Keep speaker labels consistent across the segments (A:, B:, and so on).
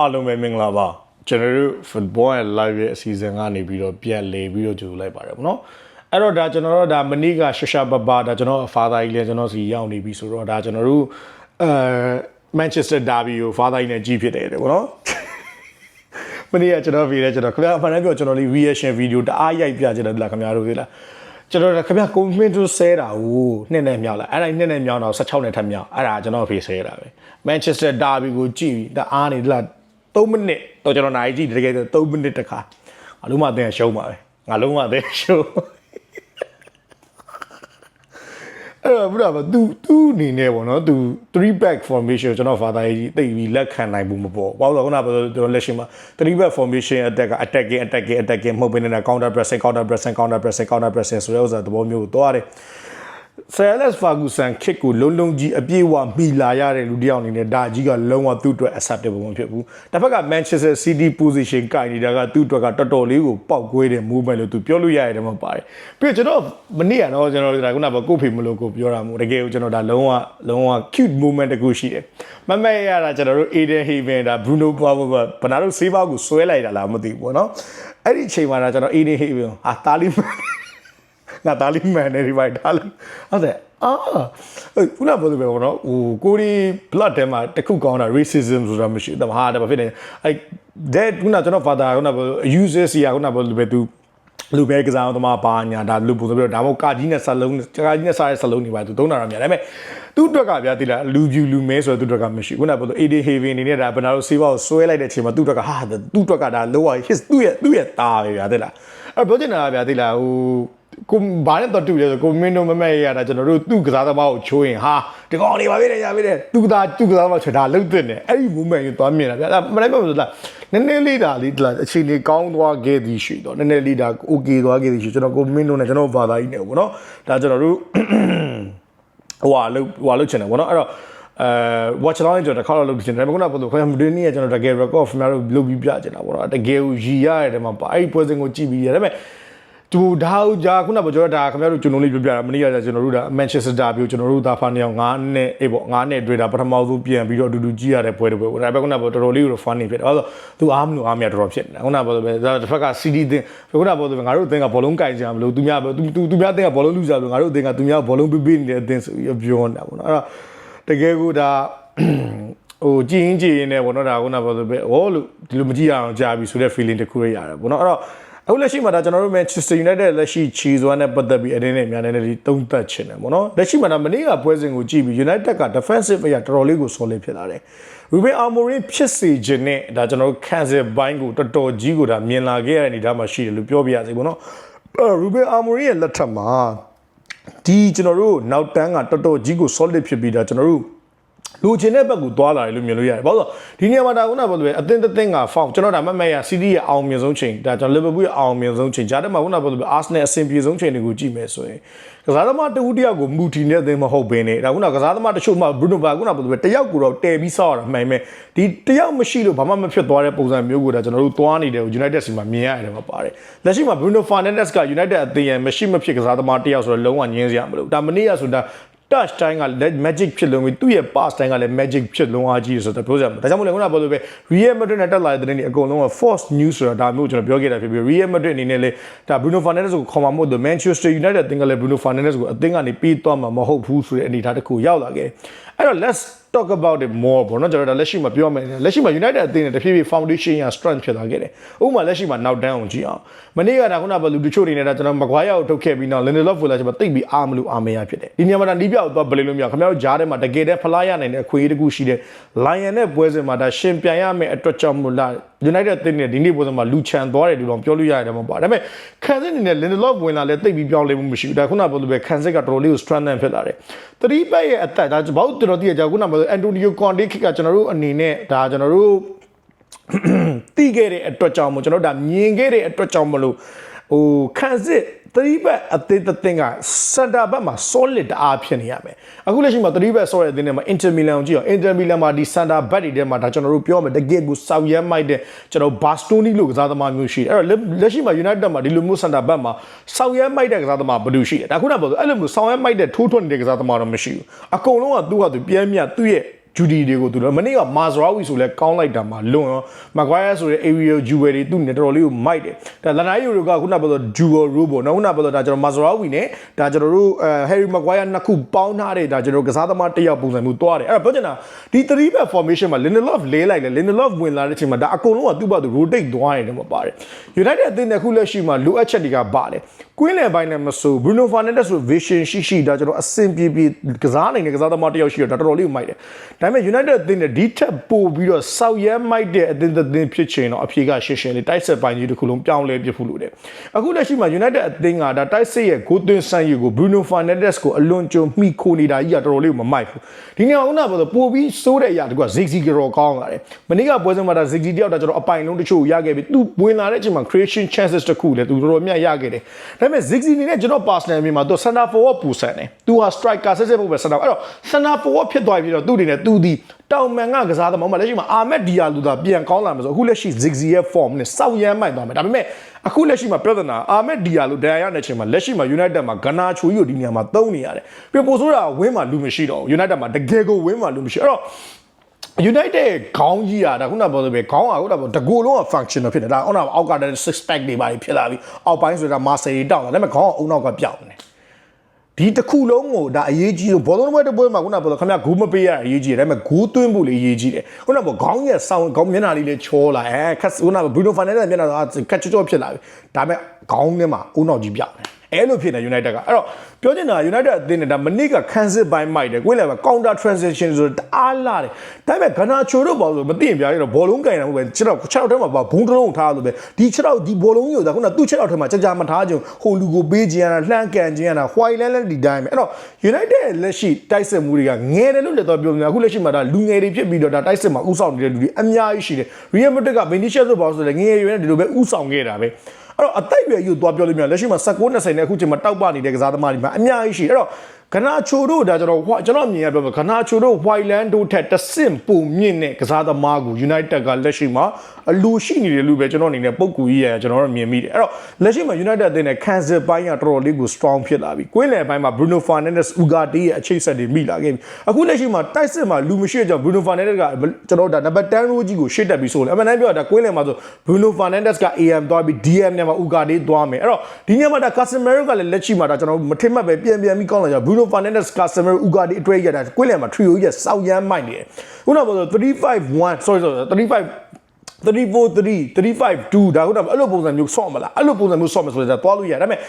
A: အားလုံးပဲမင်္ဂလာပါကျွန်တော်တို့ football and live ရဲ့အစီအစဉ်ကနေပြီးတော့ပြန်လေပြီးတော့ကြိုလိုက်ပါတယ်ဗောနော်အဲ့တော့ဒါကျွန်တော်တို့ဒါမနေ့ကရှရှာပပဒါကျွန်တော်ဖာသာကြီးလည်းကျွန်တော်စီရောက်နေပြီဆိုတော့ဒါကျွန်တော်တို့အဲမန်ချက်စတာဒါဘီကိုဖာသာကြီးနဲ့ကြီးဖြစ်တယ်တဲ့ဗောနော်မနေ့ကကျွန်တော်ဗီလဲကျွန်တော်ခင်ဗျာအမှန်တမ်းပြောကျွန်တော်လေး reaction video တအားရိုက်ပြချင်တယ်လားခင်ဗျားတို့သိလားကျွန်တော်ခင်ဗျာကွန်မန့်တို့ဆဲတာကိုနှစ်နဲ့မြောက်လာအဲ့ဒါနှစ်နဲ့မြောက်တော့16နဲ့ထပ်မြောက်အဲ့ဒါကျွန်တော်ဖေးဆဲတာပဲ Manchester Derby ကိုကြည့်ပြီးတအားနေလား 3မိနစ်တော့ကျွန်တော်နိုင်ကြည့်တကယ်ဆို3မိနစ်တခါငါလုံးမအသိရှုံးပါပဲငါလုံးမအသိရှုံးအဲ့တော့ဘုရားသူသူအနေနဲ့ပေါ့နော်သူ3 back formation ကျွန်တော် father ကြီးတိတ်ပြီးလက်ခံနိုင်ဘူးမပေါ့ဘာလို့လဲခုနကပြောကျွန်တော်လက်ရှိမှာ3 back formation attack က attacking attacking attacking မဟုတ်ဘဲနဲ့ counter pressing counter pressing counter pressing counter pressing ဆိုတဲ့ဥစ္စာသဘောမျိုးကိုသွားတယ် ဆယ်လက်ဖာဂူဆန်ခစ်ကိုလုံးလုံးကြီးအပြည့်အဝမိလာရတဲ့လူတစ်ယောက်အနေနဲ့ဒါကြီးကလုံးဝသူ့အတွက် acceptable မဖြစ်ဘူးတစ်ဖက်က Manchester City position ကိုင်နေတာကသူ့အတွက်ကတော်တော်လေးကိုပောက်ကွေးတဲ့ movement လို့သူပြောလို့ရရတယ်မှာပါတယ်ပြီးတော့ကျွန်တော်မနေ့ကတော့ကျွန်တော်ဒါခုနကကိုဖေမလို့ကိုပြောတာမို့တကယ်ကိုကျွန်တော်ဒါလုံးဝလုံးဝ cute movement တခုရှိတယ်မမက်ရတာကျွန်တော်တို့ Eden Haven ဒါ Bruno Pavard ကဘနာတို့ဆေးပါးကိုဆွဲလိုက်တာလားမသိဘူးပေါ့နော်အဲ့ဒီအချိန်မှာဒါကျွန်တော် Eden Haven ဟာတာလီမန် ငါတာလီမန်နဲ့ဒီဘိုင်တာလီဟုတ်တယ်အာခုနကပြောလို့ပဲပေါ့နော်ဟိုကိုရီ blood ထဲမှာတခုကောင်းတာ racism ဆိုတာမရှိဘူးဟာဒါပဲဖြစ်နေအဲ that ခုနကျွန်တော် father ခုနပြော user စီကခုနပြောလို့ပဲ तू လူပဲကစားသမားပါညာဒါလူပုံစံပြီးတော့ဒါမှမဟုတ်ကာကြီးနဲ့ဆက်လုံးကာကြီးနဲ့စားတဲ့ဆက်လုံးနေပါသူသုံးတာတော့များဒါပေမဲ့သူ့အတွက်ကဗျာတိလားလူပြူလူမဲဆိုတော့သူ့အတွက်ကမရှိခုနကပြောလို့ AD Haven အနေနဲ့ဒါဘယ်နာလို့ဆေးပါကိုဆွဲလိုက်တဲ့အချိန်မှာသူ့အတွက်ကဟာသူ့အတွက်ကဒါလောက his သူ့ရဲ့သူ့ရဲ့တာပဲဗျာတိလားအဲ့ပြောချင်တာဗျာတိလားဟို ကိုဘာနဲ့တော့တူလဲဆိုကိုမင်းတို့မမက်ရတာကျွန်တော်တို့သူ့ကစားသမားကိုချိုးရင်ဟာဒီကောင်နေပါပြီလေရပြီလေသူကသားသူ့ကစားသမားချွတ်တာလှုပ်တဲ့နဲ့အဲ့ဒီ movement ကိုသွားမြင်တာဗျာမလိုက်ပါဘူးလားနည်းနည်းလေးဒါလေးဒါအချိန်လေးကောင်းသွားခဲ့သည်ရှိတော့နည်းနည်းလေးဒါ okay သွားခဲ့သည်ရှိကျွန်တော်ကိုမင်းတို့နဲ့ကျွန်တော်ဘာသာကြီးနဲ့ပေါ့နော်ဒါကျွန်တော်တို့ဟိုဟာလှုပ်ဟိုဟာလှုပ်ချင်တယ်ပေါ့နော်အဲ့တော့အဲ watch along ကျွန်တော်တစ်ခါတော့လုပ်ချင်တယ်ဒါပေမဲ့ခုနကပြောလို့ခင်ဗျာမဒင်းနီးကကျွန်တော်တကယ် record ခင်ဗျားတို့လုပ်ပြီးပြချင်တာပေါ့နော်တကယ်ကိုရည်ရတဲ့ထဲမှာပါအဲ့ဒီပွဲစဉ်ကိုကြည့်ပြီးရတယ်ဒါပေမဲ့ သူဒါဥကြာခုနကပြောတာခင်ဗျားတို့ကျွန်တော်လေးပြောပြတာမနေ့ကကျွန်တော်တို့ဒါ Manchester Derby ကိုကျွန်တော်တို့ဒါဖာနေအောင်9နှစ်အေးပေါ့9နှစ်တွေ့တာပထမဆုံးပြန်ပြီးတော့အတူတူကြည့်ရတဲ့ပွဲတွေပဲပေါ့ဒါပေမဲ့ခုနကပြောတော်တော်လေးကို funny ဖြစ်တယ်အဲ့တော့သူအားမလို့အားမရတော်တော်ဖြစ်နေတာခုနကပြောပဲတစ်ဖက်က CD တင်ခုနကပြောတယ်ငါတို့အသင်းကဘောလုံးကင်ကြမလို့သူများသူသူများအသင်းကဘောလုံးလူကြလို့ငါတို့အသင်းကသူများဘောလုံးပေးပေးနေတဲ့အသင်းဆိုပြီးပြောနေတာပေါ့နော်အဲ့တော့တကယ်ကိုဒါဟိုကြည်ရင်ကြည်ရင်နဲ့ပေါ့နော်ဒါခုနကပြောပဲဟောလို့ဒီလိုမကြည့်ရအောင်ကြာပြီဆိုတဲ့ feeling တစ်ခုရရတယ်ပေါ့နော်အဲ့တော့ အခုလက်ရှိမှာဒါကျွန်တော်တို့ Manchester United လက်ရှိချီစွမ်းနဲ့ပတ်သက်ပြီးအတင်းနဲ့များနေတယ်တုံးသက်ချင်တယ်ပေါ့နော်လက်ရှိမှာဒါမနေ့ကပွဲစဉ်ကိုကြည့်ပြီး United က defensive အရာတော်တော်လေးကို solid ဖြစ်လာတယ် Ruben Amorim ဖြစ်စေခြင်းနဲ့ဒါကျွန်တော်တို့ cancel ဘိုင်းကိုတော်တော်ကြီးကိုဒါမြင်လာခဲ့ရတဲ့အနေအထားမှာရှိတယ်လို့ပြောပြရစီပေါ့နော်အဲ့ Ruben Amorim ရဲ့လက်ထက်မှာဒီကျွန်တော်တို့နောက်တန်းကတော်တော်ကြီးကို solid ဖြစ်ပြီးဒါကျွန်တော်တို့ လူချင်းတဲ့ဘက်ကိုသွားလာတယ်လို့မြင်လို့ရတယ်။ဘာလို့လဲဒီနေရာမှာဒါကုနာဘာလို့လဲအသင်းတစ်သင်းကဖောင်းကျွန်တော်ဒါမမက်ရစီးတီးရဲ့အောင်မြင်ဆုံးချိန်ဒါကျွန်တော်လီဗာပူးရဲ့အောင်မြင်ဆုံးချိန်ဂျာတက်မှာကုနာဘာလို့လဲအာဆနယ်အဆင်ပြေဆုံးချိန်တွေကိုကြည့်မယ်ဆိုရင်ကစားသမားတဦးတယောက်ကိုမူတီနေတဲ့အသင်းမဟုတ်ဘဲနဲ့ဒါကုနာကစားသမားတချို့မှဘရူနိုဘာကုနာဘာလို့လဲတယောက်ကိုတော့တဲပြီးစောက်ရတာမှန်မယ်ဒီတယောက်မရှိလို့ဘာမှမဖြစ်သွားတဲ့ပုံစံမျိုးကိုဒါကျွန်တော်တို့သွားနေတယ် United စီမှာမြင်ရတယ်မှာပါတယ်လက်ရှိမှာ Bruno Fernandes က United အသင်းရဲ့မရှိမဖြစ်ကစားသမားတယောက်ဆိုတော့လုံးဝညင်းစရာမလိုဒါမနေ့ကဆိုဒါ touch တိုင်းကလည်း magic ဖြစ်လုံးပြီးသူ့ရဲ့ pass တိုင်းကလည်း magic ဖြစ်လုံးအားကြီးဆိုတော့ပြောကြမှာဒါကြောင့်မို့လဲခုနကပြောလို့ပဲ Real Madrid နဲ့တက်လာတဲ့တဲ့နေ့အကုန်လုံးက false news ဆိုတာဒါမျိုးကျွန်တော်ပြောခဲ့တာဖြစ်ပြီး Real Madrid အနေနဲ့လေဒါ Bruno Fernandes ကိုခေါ်မှာမဟုတ်တော့ Manchester United အသင်းကလည်း Bruno Fernandes ကိုအသင်းကနေပြီးသွားမှာမဟုတ်ဘူးဆိုတဲ့အနေအထားတစ်ခုရောက်လာခဲ့အဲ့တော့ let's talk about it more ဘောနော်ကျွန်တော်တို့လက်ရှိမှာပြောမယ်လက်ရှိမှာ United အသင်းနဲ့တဖြည်းဖြည်း foundation ရ strength ဖြစ်လာခဲ့တယ်ဥပမာလက်ရှိမှာနောက်တန်းအောင်ကြည့်အောင်မနေ့ကဒါခုနကလူတချို့အနေနဲ့ဒါကျွန်တော်မကွာရကိုထုတ်ခဲ့ပြီးနောက် Lindelof ကိုလည်းကျွန်တော်တိတ်ပြီးအားမလို့အားမရဖြစ်တယ်ဒီညမှာဒါနီးပြောက်သွားပလေးလို့မရခင်ဗျားတို့ဂျားထဲမှာတကယ်တည်းဖလားရနိုင်တဲ့အခွင့်အရေးတစ်ခုရှိတယ် Lion နဲ့ပွဲစဉ်မှာဒါရှင်ပြန်ရမယ့်အတွက်ကြောင့်မို့လား United အသင်းနဲ့ဒီနေ့ပွဲစဉ်မှာလူချန်သွားတယ်လို့တော့ပြောလို့ရတယ်မဟုတ်ပါဒါပေမဲ့ခံစစ်အနေနဲ့ Lindelof ဝင်လာလဲတိတ်ပြီးပြောင်းလဲမှုမရှိဘူးဒါခုနကပြောလို့ပဲခံစစ်ကတော်တော်လေးကို strengthen ဖြစ်လာတယ်3ဘက်ရဲ့အသက်ဒါဘာလို့တော်တော်တည်ကြခုနကပြော Antonio Conte ခစ်ကကျွန်တော်တို့အနေနဲ့ဒါကျွန်တော်တို့တီးခဲ့တဲ့အတွက်ကြောင့်မို့ကျွန်တော်တို့ဒါမြင်ခဲ့တဲ့အတွက်ကြောင့်မလို့ ဟိုခံစစ်သတိဘက်အသေးသင်းကစင်တာဘက်မှာ solid တအားဖြစ်နေရမယ်အခုလက်ရှိမှာသတိဘက် solid အသင်းတွေမှာ Inter Milan ကိုကြည့်အောင် Inter Milan မှာဒီစင်တာဘက်တွေထဲမှာဒါကျွန်တော်တို့ပြောမယ်တကယ်ကိုစောက်ရမ်းမိုက်တဲ့ကျွန်တော် Bastoni လို့ကစားသမားမျိုးရှိတယ်အဲ့တော့လက်ရှိမှာ United မှာဒီလိုမျိုးစင်တာဘက်မှာစောက်ရမ်းမိုက်တဲ့ကစားသမားဘယ်သူရှိလဲဒါခုနကပြောဆိုအဲ့လိုမျိုးစောက်ရမ်းမိုက်တဲ့ထိုးထွန်းနေတဲ့ကစားသမားတော့မရှိဘူးအကုန်လုံးကသူ့ဟာသူပြဲမြတ်သူ့ရဲ့ ဂျူဒီတွေကိုသူတို့မနေ့ကမာဇရာဝီဆိုလဲကောင်းလိုက်တာမှာလွန်ရောမကွိုင်းယာဆိုတဲ့ area ဂျူဝယ်တွေသူနေတော်တော်လေးကိုမိုက်တယ်ဒါလနာယိုတွေကခုနပြောတော့ဂျူဝယ်ရိုးပေါ့နော်ခုနပြောတော့ဒါကျွန်တော်မာဇရာဝီနဲ့ဒါကျွန်တော်တို့အဲဟယ်ရီမကွိုင်းယာနှစ်ခုပေါင်းထားတဲ့ဒါကျွန်တော်ကစားသမားတစ်ယောက်ပုံစံမျိုးတွားတယ်အဲ့ဒါပြောချင်တာဒီ3 back formation မှာ Lindelof လေးလိုက်လေ Lindelof ဝင်လာတဲ့အချိန်မှာဒါအကုန်လုံးကသူ့ဘာသူ rotate သွားနေတယ်မှာပါတယ် United အသင်းနဲ့ခုလက်ရှိမှာလိုအပ်ချက်တွေကပါတယ်ကွင်းလယ်ပိုင်းနဲ့မဆို Bruno Fernandes ဆို vision ရှိရှိဒါကျွန်တော်အဆင်ပြေပြေကစားနိုင်တဲ့ကစားသမားတစ်ယောက်ရှိတော့တော်တော်လေးကိုမိုက်တယ်ဒါပေမဲ့ United အသင်းနဲ့ဒီထက်ပိုပြီးတော့စောက်ရဲမိုက်တဲ့အသင်းတစ်သင်းဖြစ်ချင်တော့အဖြေကရှင်းရှင်းလေးတိုက်ဆက်ပိုင်းကြီးတစ်ခုလုံးပြောင်းလဲပြဖို့လိုတယ်အခုလက်ရှိမှာ United အသင်းကဒါတိုက်စစ်ရဲ့ဂိုးသွင်းဆန်းရည်ကို Bruno Fernandes ကိုအလွန်ကြုံမိခိုနေတာကြီးကတော်တော်လေးကိုမမိုက်ဘူးဒီနေ့အောင်နာပေါ်တော့ပိုပြီးစိုးတဲ့အရာတကူက Ziggy ကတော့ကောင်းလာတယ်မနေ့ကပွဲစဉ်မှာဒါ Ziggy တယောက်ဒါကျွန်တော်အပိုင်လုံးတချို့ရခဲ့ပြီသူဝင်လာတဲ့အချိန်မှာ creation chances တခုလည်းသူတော်တော်များရခဲ့တယ်ဒါပေမဲ့ Ziggy နေနဲ့ကျွန်တော် personal မြင်မှာသူ center forward ပူဆန်တယ်သူဟာ striker ဆက်ဆက်ဖို့ပဲ center အဲ့တော့ center forward ဖြစ်သွားပြီတော့သူ့အနေနဲ့သူဒီတောင်မန်ကကစားသမားမှာလက်ရှိမှာအာမက်ဒီယာလူသာပြန်ကောင်းလာမှာဆိုအခုလက်ရှိ Ziggy ရဲ့ form နဲ့စောက်ရမ်းမိုက်သွားမယ်ဒါပေမဲ့အခုလက်ရှိမှာပြဿနာအာမက်ဒီယာလူဒန်ရတဲ့ချိန်မှာလက်ရှိမှာ United မှာဂနာချိုကြီးကိုဒီနေရာမှာသုံးနေရတယ်ပြပိုဆိုတာဝင်းမှာလူမရှိတော့ဘူး United မှာတကယ်ကိုဝင်းမှာလူမရှိအဲ့တော့ United ခေါင်းကြီးอ่ะဒါခုနပြောသလိုပဲခေါင်းอ่ะခုနပြောတကူလုံးက functional ဖြစ်တယ်ဒါအောက်ကအောက်က six pack တွေပါဖြစ်လာပြီအောက်ပိုင်းဆိုတာ Marseille တောက်လာဒါပေမဲ့ခေါင်းကအုံနောက်ကပြောင်းနေတယ် ဒီတစ်ခုလုံးကိုဒါအရေးကြီးလို့ဘောလုံးပွဲတစ်ပွဲမှာခုနပြောလို့ခင်ဗျာဂိုးမပေးရအရေးကြီးတယ်ဒါပေမဲ့ဂိုးသွင်းဖို့လည်းအရေးကြီးတယ်ခုနပြောခေါင်းရဲ့ဆောင်းခေါင်းမျက်နှာလေးလည်းချောလာအဲခက်ခုနကဘရူနိုဖာနယ်နဲ့မျက်နှာကခက်ချောချောဖြစ်လာပြီဒါပေမဲ့ခေါင်းထဲမှာအုံနောက်ကြီးပြောင်းတယ်အဲ့လိုဖြစ်နေ United ကအဲ့တော့ပြောချင်တာ United အသင်းနဲ့ဒါမနစ်ကခန်းစစ်ပိုင်းမိုက်တယ်ကိုယ်လည်းပဲ counter transition ဆိုတော့တအားလာတယ်ဒါပေမဲ့ဂနာချိုတို့ပေါ့ဆိုမသိရင်ပြရတော့ဘောလုံးကင်တယ်မဟုတ်ပဲခြေတော့ခြေတော့ထဲမှာဘုံတလုံးထားလို့ပဲဒီခြေတော့ဒီဘောလုံးကြီးကိုဒါခုနသူ့ခြေတော့ထဲမှာကြာကြာမထားကြုံဟိုလူကိုပေးခြင်းရတာလှမ်းကန်ခြင်းရတာ white လဲလဲဒီတိုင်းပဲအဲ့တော့ United လက်ရှိတိုက်စစ်မှုတွေကငယ်တယ်လို့လည်းတော့ပြောနေတာအခုလက်ရှိမှာဒါလူငယ်တွေဖြစ်ပြီးတော့ဒါတိုက်စစ်မှာဥဆောင်နေတဲ့လူတွေအများကြီးရှိတယ် Real Madrid က Vinicius ဆိုပေါ့ဆိုလည်းငယ်ရွယ်နဲ့ဒီလိုပဲဥဆောင်ခဲ့တာပဲ အဲ့တော့အသက်အရွယ်ကြီးကိုသွားပြောလို့မရလက်ရှိမှာ19 20နဲ့အခုချိန်မှာတောက်ပနေတဲ့ကစားသမားတွေမှာအများကြီးရှိတယ်အဲ့တော့ ခနာချိုတို့ဒါကျွန်တော်ကျွန်တော်မြင်ရပြောခနာချိုတို့ Whiteland တို့ထက်တဆင့်ပုံမြင့်တဲ့ကစားသမားကို United ကလက်ရှိမှာအလိုရှိနေတယ်လို့ပဲကျွန်တော်အနေနဲ့ပုံကူကြီးရကျွန်တော်တို့မြင်မိတယ်အဲ့တော့လက်ရှိမှာ United အသင်းနဲ့ Kansas ပိုင်းကတော်တော်လေးကို strong ဖြစ်လာပြီကွင်းလယ်ပိုင်းမှာ Bruno Fernandes Ugarte ရဲ့အခြေဆက်တွေမိလာခဲ့ပြီအခုလက်ရှိမှာတိုက်စစ်မှာလူမရှိတဲ့ကြောင့် Bruno Fernandes ကကျွန်တော်တို့ဒါ number 10 row ကြီးကိုရှေ့တက်ပြီးဆိုလို့အမှန်တမ်းပြောတာကွင်းလယ်မှာဆို Bruno Fernandes က AM သွားပြီး DM နဲ့မှာ Ugarte သွားမယ်အဲ့တော့ဒီညမှာဒါ Casemiro ကလည်းလက်ရှိမှာဒါကျွန်တော်တို့မထင်မှတ်ပဲပြန်ပြန်ပြီးကောင်းလာကြ Bruno Fernandes Casemiro Ugarte အတွဲရတာကွင်းလယ်မှာ trio ကြီးစောက်ရမ်းမိုက်နေတယ်ခုနကပြော351 sorry sorry 35 34 3 35 2ဒါဟုတ်တယ်အဲ့လိုပုံစံမျိုးဆော့မလားအဲ့လိုပုံစံမျိုးဆော့မဆိုတော့သွားလို့ရတယ်ဒါပေမဲ့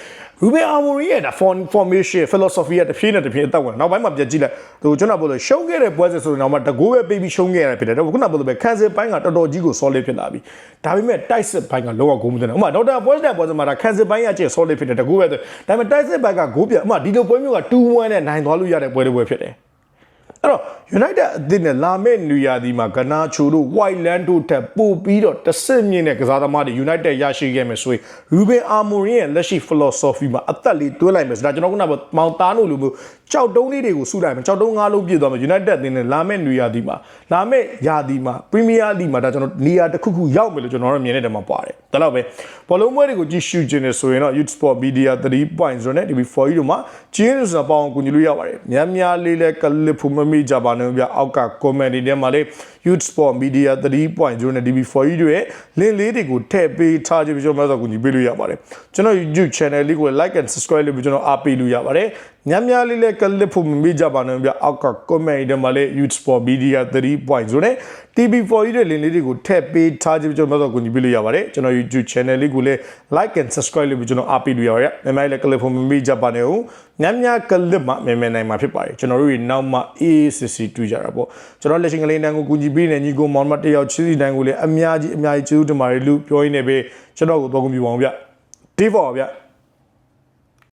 A: Ruben Amorim ရဲ့ဒါ formation philosophy ရဲ့တစ်ဖြည်းနဲ့တစ်ဖြည်းအသက်ဝင်နောက်ပိုင်းမှာပြည့်ကြည့်လိုက်သူကျွန်တော်ပြောလို့ရှုံးခဲ့တဲ့ပွဲစဉ်ဆိုရင်တော့မှတကိုးပဲပေးပြီးရှုံးခဲ့ရတယ်ဖြစ်တယ်တော့ခုနပြောလို့ပဲခံစစ်ပိုင်းကတော်တော်ကြီးကို solid ဖြစ်လာပြီဒါပေမဲ့တိုက်စစ်ပိုင်းကလောကဂိုးမသွင်းဘူးဥမာဒေါက်တာပွဲတဲ့ပွဲစဉ်မှာဒါခံစစ်ပိုင်းကကျ solid ဖြစ်တယ်တကိုးပဲဒါပေမဲ့တိုက်စစ်ပိုင်းကဂိုးပြဥမာဒီလိုပွဲမျိုးက2-1နဲ့နိုင်သွားလို့ရတဲ့ပွဲတွေပွဲဖြစ်တယ်အဲ့တော့ United အသင်းနဲ့လာမယ့်နူယာဒီမှာဂနာချိုတို့ Whiteland တို့ထပ်ပို့ပြီးတော့တဆင့်မြင့်တဲ့ကစားသမားတွေ United ရရှိခဲ့မယ်ဆိုရင် Ruben Amorim ရဲ့လက်ရှိ philosophy မှာအသက်လေးတွဲလိုက်မယ်ဆိုတော့ကျွန်တော်ခုနကမောင်သားတို့လိုမျိုးကြောက်တုံးလေးတွေကိုစုလိုက်မယ်ကြောက်တုံးငါးလုံးပြည့်သွားမယ် United အသင်းနဲ့လာမယ့်နူယာဒီမှာလာမယ့်ယာဒီမှာ Premier League မှာဒါကျွန်တော်နေရာတစ်ခုခုရောက်မယ်လို့ကျွန်တော်တို့မြင်နေတယ်မှာပါတယ်ဒါတော့ပဲဘောလုံးပွဲတွေကိုကြည့်ရှုခြင်းနဲ့ဆိုရင်တော့ Youth Sport Media 3.0နဲ့ TV4 တို့မှာကျင်းစပေါင်းကိုညီလို့ရပါတယ်များများလေးလဲကလစ်ဖူမမိကြပါနဲ့ဗျအောက်က comment တွေထဲမှာလေ Youth Sport Media 3.0နဲ့ DB4 တို့ရဲ့ link လေးတွေကိုထည့်ပေးထားခြင်းပြီးကျွန်တော်မှဆိုကိုညီပေးလို့ရပါတယ်ကျွန်တော် YouTube channel လေးကို like and subscribe လုပ်ပြီးကျွန်တော်အားပေးလို့ရပါတယ်ညများလေးလဲကလစ်ဖို့မမိကြပါနဲ့ဗျအောက်က comment တွေမှာလေ Youth Sport Media 3.0နဲ့ TB4 ရဲ့ link လေးတွေကိုထည့်ပေးထားခြင်းပြီးကျွန်တော်မှဆိုကိုညီပေးလို့ရပါတယ်ကျွန်တော် YouTube channel လေးကိုလည်း like and subscribe လုပ်ပြီးကျွန်တော်အားပေးလို့ရပါတယ်ညများလေးကလစ်ဖို့မမိကြပါနဲ့ဦးညများကလစ်မှမဲမဲနိုင်မှာဖြစ်ပါတယ်ကျွန်တော်တို့နောက်မှ AACC တွေ့ကြတာပေါ့ကျွန်တော်လက်ရှိကလေးတန်းကိုကူညီပေးနေညီကိုမောင်မတယောက်ချီစီတန်းကိုလည်းအများကြီးအများကြီးကျေးဇူးတင်ပါတယ်လို့ပြောရင်းနဲ့ပဲကျွန်တော်ကိုတော့ကွန်ပျူတာအောင်ဗျ D4 ဗျ